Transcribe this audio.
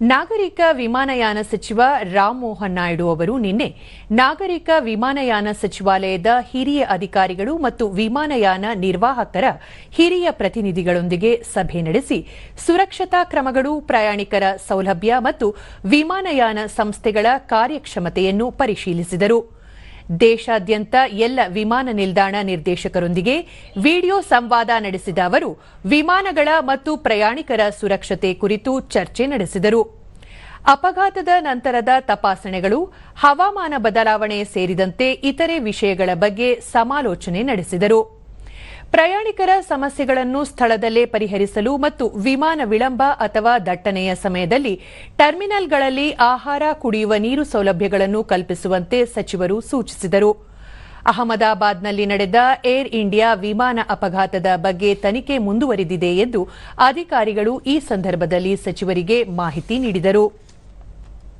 ನಾಗರಿಕ ವಿಮಾನಯಾನ ಸಚಿವ ರಾಮ್ ಮೋಹನ್ ನಾಯ್ಡು ಅವರು ನಿನ್ನೆ ನಾಗರಿಕ ವಿಮಾನಯಾನ ಸಚಿವಾಲಯದ ಹಿರಿಯ ಅಧಿಕಾರಿಗಳು ಮತ್ತು ವಿಮಾನಯಾನ ನಿರ್ವಾಹಕರ ಹಿರಿಯ ಪ್ರತಿನಿಧಿಗಳೊಂದಿಗೆ ಸಭೆ ನಡೆಸಿ ಸುರಕ್ಷತಾ ಕ್ರಮಗಳು, ಪ್ರಯಾಣಿಕರ ಸೌಲಭ್ಯ ಮತ್ತು ವಿಮಾನಯಾನ ಸಂಸ್ಥೆಗಳ ಕಾರ್ಯಕ್ಷಮತೆಯನ್ನು ಪರಿಶೀಲಿಸಿದರು. ದೇಶಾದ್ಯಂತ ಎಲ್ಲ ವಿಮಾನ ನಿಲ್ದಾಣ ನಿರ್ದೇಶಕರೊಂದಿಗೆ ವಿಡಿಯೋ ಸಂವಾದ ನಡೆಸಿದ ಅವರು, ವಿಮಾನಗಳ ಮತ್ತು ಪ್ರಯಾಣಿಕರ ಸುರಕ್ಷತೆ ಕುರಿತು ಚರ್ಚೆ ನಡೆಸಿದರು. ಅಪಘಾತದ ನಂತರದ ತಪಾಸಣೆಗಳು, ಹವಾಮಾನ ಬದಲಾವಣೆ ಸೇರಿದಂತೆ ಇತರೆ ವಿಷಯಗಳ ಬಗ್ಗೆ ಸಮಾಲೋಚನೆ ನಡೆಸಿದರು. ಪ್ರಯಾಣಿಕರ ಸಮಸ್ಯೆಗಳನ್ನು ಸ್ಥಳದಲ್ಲೇ ಪರಿಹರಿಸಲು ಮತ್ತು ವಿಮಾನ ವಿಳಂಬ ಅಥವಾ ದಟ್ಟಣೆಯ ಸಮಯದಲ್ಲಿ ಟರ್ಮಿನಲ್ಗಳಲ್ಲಿ ಆಹಾರ, ಕುಡಿಯುವ ನೀರು ಸೌಲಭ್ಯಗಳನ್ನು ಕಲ್ಪಿಸುವಂತೆ ಸಚಿವರು ಸೂಚಿಸಿದರು. ಅಹಮದಾಬಾದ್ನಲ್ಲಿ ನಡೆದ ಏರ್ ಇಂಡಿಯಾ ವಿಮಾನ ಅಪಘಾತದ ಬಗ್ಗೆ ತನಿಖೆ ಮುಂದುವರಿದಿದೆ ಎಂದು ಅಧಿಕಾರಿಗಳು ಈ ಸಂದರ್ಭದಲ್ಲಿ ಸಚಿವರಿಗೆ ಮಾಹಿತಿ ನೀಡಿದರು.